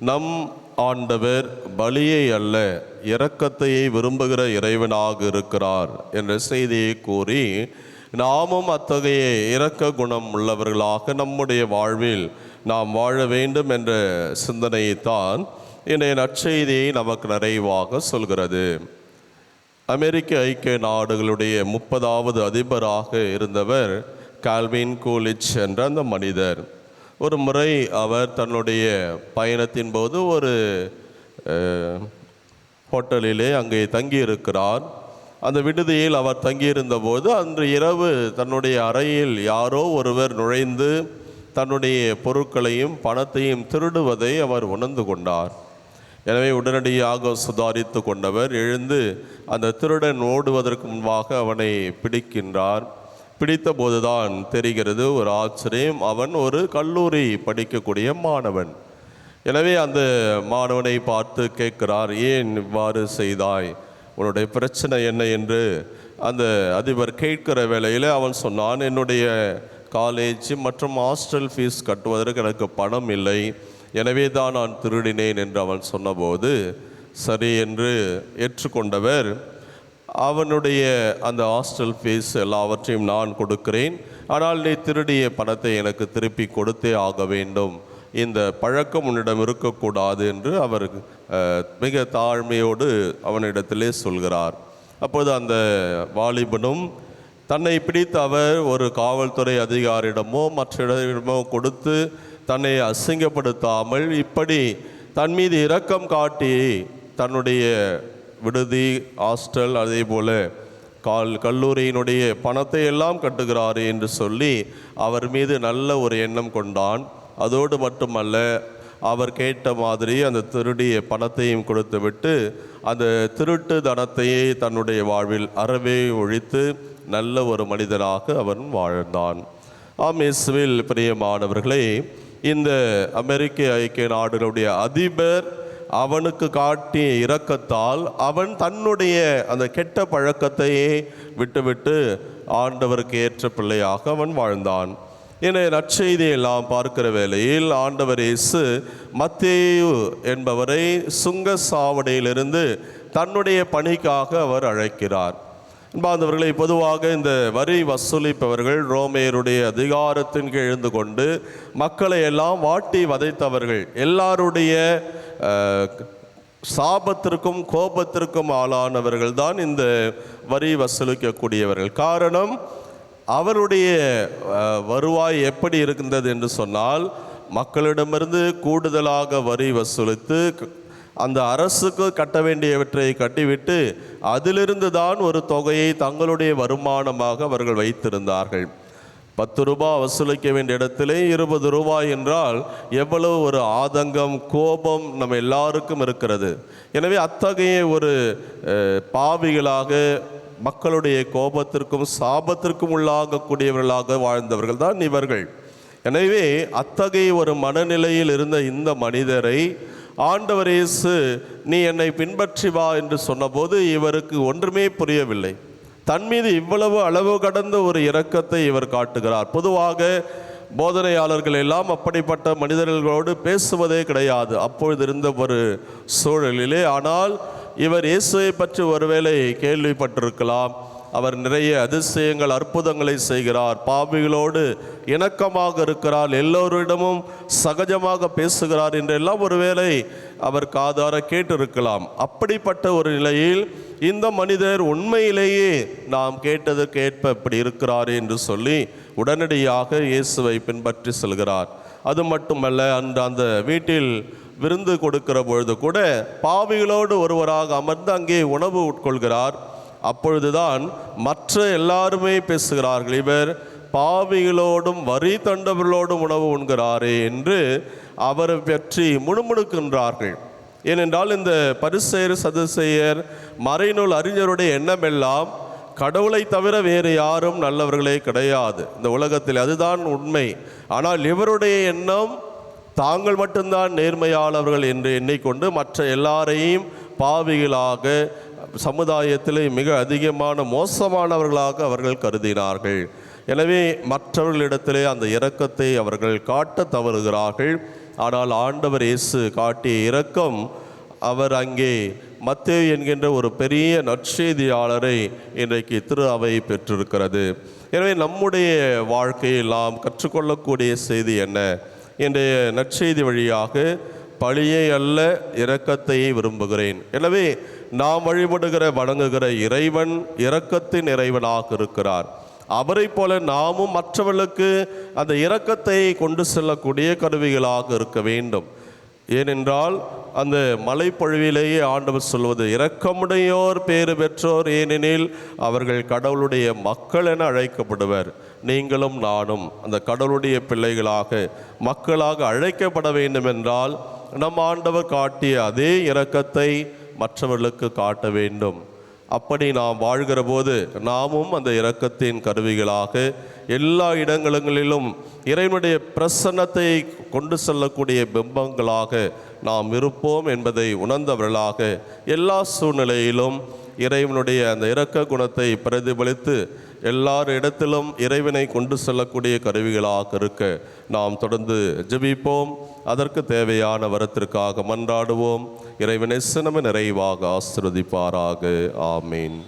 நம் ஆண்டவர் பலியை அல்ல இரக்கத்தையே விரும்புகிற இறைவனாக இருக்கிறார் என்ற செய்தியை கூறி நாமும் அத்தகைய இரக்க குணம் உள்ளவர்களாக நம்முடைய வாழ்வில் நாம் வாழ வேண்டும் என்ற சிந்தனையைத்தான் இன்றைய நற்செய்தியை நமக்கு நிறைவாக சொல்கிறது. அமெரிக்க ஐக்கிய நாடுகளுடைய முப்பதாவது அதிபராக இருந்தவர் கால்வின் கூலிச் என்ற அந்த மனிதர். ஒரு முறை அவர் தன்னுடைய பயணத்தின் போது ஒரு ஹோட்டலிலே அங்கே தங்கியிருக்கிறார். அந்த விடுதியில் அவர் தங்கியிருந்த போது அன்று இரவு தன்னுடைய அறையில் யாரோ ஒருவர் நுழைந்து தன்னுடைய பொருட்களையும் பணத்தையும் திருடுவதை அவர் உணர்ந்து கொண்டார். எனவே உடனடியாக சுதாரித்து கொண்டவர் எழுந்து அந்த திருடன் ஓடுவதற்கு முன்பாக அவனை பிடிக்கின்றார். பிடித்த போதுதான் தெரிகிறது ஒரு ஆச்சரியம். அவன் ஒரு கல்லூரி படிக்கக்கூடிய மாணவன். எனவே அந்த மாணவனை பார்த்து கேட்கிறார் ஏன் இவ்வாறு செய்தாய்? உன்னுடைய பிரச்சனை என்ன? என்று அந்த அதிபர் கேட்கிற வேளையில் அவன் சொன்னான் என்னுடைய காலேஜ் மற்றும் ஹாஸ்டல் ஃபீஸ் கட்டுவதற்கு எனக்கு பணம் இல்லை. எனவே தான் நான் திருடினேன் என்று அவன் சொன்னபோது சரி என்று ஏற்றுக்கொண்டவர் அவனுடைய அந்த ஹாஸ்டல் ஃபீஸ் எல்லாவற்றையும் நான் கொடுக்கிறேன். ஆனால் நீ திருடிய பணத்தை எனக்கு திருப்பி கொடுத்தே ஆக வேண்டும். இந்த பழக்கம் உன்னிடம் இருக்கக்கூடாது என்று அவர் மிக தாழ்மையோடு அவனிடத்திலே சொல்கிறார். அப்போது அந்த வாலிபனும் தன்னை பிடித்த அவர் ஒரு காவல்துறை அதிகாரியிடமோ மற்ற இடமோ கொடுத்து தன்னை அசிங்கப்படுத்தாமல் இப்படி தன் மீது இரக்கம் காட்டி தன்னுடைய விடுதி ஹாஸ்டல் அதே போல் கால் கல்லூரியினுடைய பணத்தை எல்லாம் கட்டுகிறார் என்று சொல்லி அவர் மீது நல்ல ஒரு எண்ணம் கொண்டான். அதோடு மட்டுமல்ல அவர் கேட்ட மாதிரி அந்த திருடிய பணத்தையும் கொடுத்துவிட்டு அந்த திருட்டு தனத்தையே தன்னுடைய வாழ்வில் அறவே ஒழித்து நல்ல ஒரு மனிதனாக அவன் வாழ்ந்தான். ஆம் இஸ்வில் பிரியமானவர்களே இந்த அமெரிக்க ஐக்கிய நாடுகளுடைய அதிபர் அவனுக்கு காட்டிய இரக்கத்தால் அவன் தன்னுடைய அந்த கெட்ட பழக்கத்தையே விட்டுவிட்டு ஆண்டவருக்கு ஏற்ற பிள்ளையாக அவன் வாழ்ந்தான். என நற்செய்தியெல்லாம் பார்க்கிற வேளையில் ஆண்டவர் இயேசு மத்தேயு என்பவரை சுங்க சாவடியிலிருந்து தன்னுடைய பணிக்காக அவர் அழைக்கிறார். அன்பார்ந்தவர்களை பொதுவாக இந்த வரி வசூலிப்பவர்கள் ரோமேயருடைய அதிகாரத்தின் கீழ் எழுந்து கொண்டு மக்களை எல்லாம் வாட்டி வதைத்தவர்கள். எல்லாருடைய சாபத்திற்கும் கோபத்திற்கும் ஆளானவர்கள் தான் இந்த வரி வசூலிக்கக்கூடியவர்கள். காரணம் அவருடைய வருவாய் எப்படி இருக்கின்றது என்று சொன்னால் மக்களிடமிருந்து கூடுதலாக வரி வசூலித்து அந்த அரசுக்கு கட்ட வேண்டியவற்றை கட்டிவிட்டு அதிலிருந்து தான் ஒரு தொகையை தங்களுடைய வருமானமாக அவர்கள் வைத்திருந்தார்கள். பத்து ரூபாய் வசூலிக்க வேண்டிய இடத்திலே இருபது ரூபாய் என்றால் எவ்வளவு ஒரு ஆதங்கம் கோபம் நம்ம எல்லாருக்கும் இருக்கிறது. எனவே அத்தகைய ஒரு பாவிகளாக மக்களுடைய கோபத்திற்கும் சாபத்திற்கும் உள்ளாகக்கூடியவர்களாக வாழ்ந்தவர்கள் தான் இவர்கள். எனவே அத்தகைய ஒரு மனநிலையில் இருந்த இந்த மனிதரை ஆண்டவர் இயேசு நீ என்னை பின்பற்றி வா என்று சொன்னபோது இவருக்கு ஒன்றுமே புரியவில்லை. தன் மீது இவ்வளவு அளவு கடந்த ஒரு இரக்கத்தை இவர் காட்டுகிறார். பொதுவாக போதனையாளர்கள் எல்லாம் அப்படிப்பட்ட மனிதர்களோடு பேசுவதே கிடையாது. அப்பொழுது இருந்த ஒரு சூழலிலே ஆனால் இவர் இயேசுவை பற்றி ஒருவேளை கேள்விப்பட்டிருக்கலாம். அவர் நிறைய அதிசயங்கள் அற்புதங்களை செய்கிறார். பாவிகளோடு இணக்கமாக இருக்கிறார். எல்லோரிடமும் சகஜமாக பேசுகிறார் என்றெல்லாம் ஒருவேளை அவர் காதார கேட்டிருக்கலாம். அப்படிப்பட்ட ஒரு நிலையில் இந்த மனிதர் உண்மையிலேயே நாம் கேட்டதற்கு ஏற்ப இப்படி இருக்கிறார் என்று சொல்லி உடனடியாக இயேசுவை பின்பற்றி செல்கிறார். அது மட்டுமல்ல அன்று அந்த வீட்டில் விருந்து கொடுக்கிற பொழுது கூட பாவிகளோடு ஒருவராக அமர்ந்து அங்கே உணவு உட்கொள்கிறார். அப்பொழுதுதான் மற்ற எல்லாருமே பேசுகிறார்கள் இவர் பாவிகளோடும் வரி தண்டவர்களோடும் உணவு உண்கிறாரே என்று அவரை பற்றி முணுமுணுக்கின்றார்கள். ஏனென்றால் இந்த பரிசெயர் சதுசெயர் மறைநூல் அறிஞருடைய எண்ணமெல்லாம் கடவுளை தவிர வேறு யாரும் நல்லவர்களே கிடையாது. இந்த உலகத்தில் அதுதான் உண்மை. ஆனால் இவருடைய எண்ணம் தாங்கள் மட்டும்தான் நேர்மையானவர்கள் என்று எண்ணிக்கொண்டு மற்ற எல்லாரையும் பாவிகளாக சமுதாயத்திலே மிக அதிகமான மோசமானவர்களாக அவர்கள் கருதினார்கள். எனவே மற்றவர்களிடத்திலே அந்த இரக்கத்தை அவர்கள் காட்ட தவறுகிறார்கள். ஆனால் ஆண்டவர் இயேசு காட்டிய இரக்கம் அவர் அங்கே மத்தேவ் என்கின்ற ஒரு பெரிய நற்செய்தியாளரை இன்றைக்கு திரு அவை பெற்றிருக்கிறது. எனவே நம்முடைய வாழ்க்கையில் நாம் கற்றுக்கொள்ளக்கூடிய செய்தி என்ன? இன்றைய நற்செய்தி வழியாக பழியை அல்ல இரக்கத்தையே விரும்புகிறேன். எனவே நாம் வழிபடுகிற வணங்குகிற இறைவன் இரக்கத்தின் இறைவனாக இருக்கிறார். அவரைப் போல நாமும் மற்றவர்களுக்கு அந்த இரக்கத்தை கொண்டு செல்லக்கூடிய கருவிகளாக இருக்க வேண்டும். ஏனென்றால் அந்த மலைப்பொழிவிலேயே ஆண்டவர் சொல்வது இரக்கமுடையோர் பேறு பெற்றோர் ஏனெனில் அவர்கள் கடவுளுடைய மக்கள் என அழைக்கப்படுவர். நீங்களும் நானும் அந்த கடவுளுடைய பிள்ளைகளாக மக்களாக அழைக்கப்பட வேண்டும் என்றால் நம் ஆண்டவர் காட்டிய அதே இரக்கத்தை மற்றவர்களுக்கு காட்ட வேண்டும். அப்படி நாம் வாழ்கிற போது நாமும் அந்த இரக்கத்தின் கருவிகளாக எல்லா இடங்களிலும் இறைவனுடைய பிரசன்னத்தை கொண்டு செல்லக்கூடிய பிம்பங்களாக நாம் இருப்போம் என்பதை உணர்ந்தவர்களாக எல்லா சூழ்நிலையிலும் இறைவனுடைய அந்த இரக்க குணத்தை பிரதிபலித்து எல்லார் இடத்திலும் இறைவனை கொண்டு செல்லக்கூடிய கருவிகளாக இருக்க நாம் தொடர்ந்து ஜெபிப்போம். அதற்கு தேவையான வரத்திற்காக மன்றாடுவோம். இறைவனை சினம நிறைவாக ஆசிரதிப்பாராக ஆமீன்.